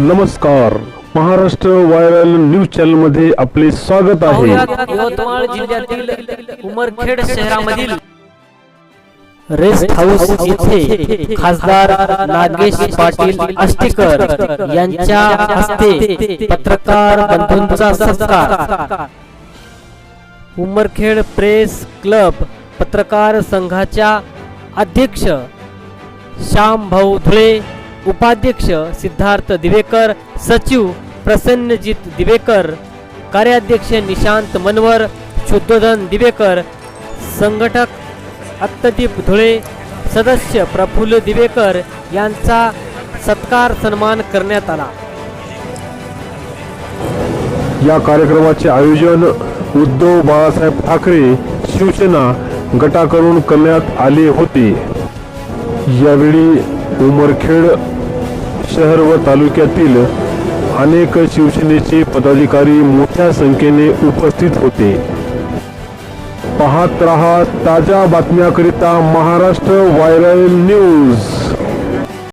नमस्कार. Maharashtra viral news चॅनलमध्ये आपले स्वागत आहे. यवतमाळ जिल्ह्यातील उमरखेड शहरामधील रेस्ट हाऊस येथे खासदार नागेश पाटील आष्टीकर यांच्या हस्ते पत्रकार बंधूंचा सत्कार. उमरखेड प्रेस क्लब पत्रकार संघाच्या अध्यक्ष श्याम भाऊ धुळे उपाध्यक्ष सिद्धार्थ दिवेकर सचिव प्रसन्नजित दिवेकर कार्याध्यक्ष निशांत मनवर शुद्धोधन दिवेकर संघटक अत्तदीप धुळे सदस्य प्रफुल्ल दिवेकर यांचा सत्कार सन्मान करण्यात आला. या कार्यक्रमाचे आयोजन उद्धव बाळासाहेब ठाकरे शिवसेना गटाकडून करण्यात आले होते. यावेळी उमरखेड शहर व तालुक्यातील अनेक शिवसेनेचे पदाधिकारी मोठ्या संख्येने उपस्थित होते. पाहत रहा ताज्या बातम्याकरिता महाराष्ट्र व्हायरल न्यूज.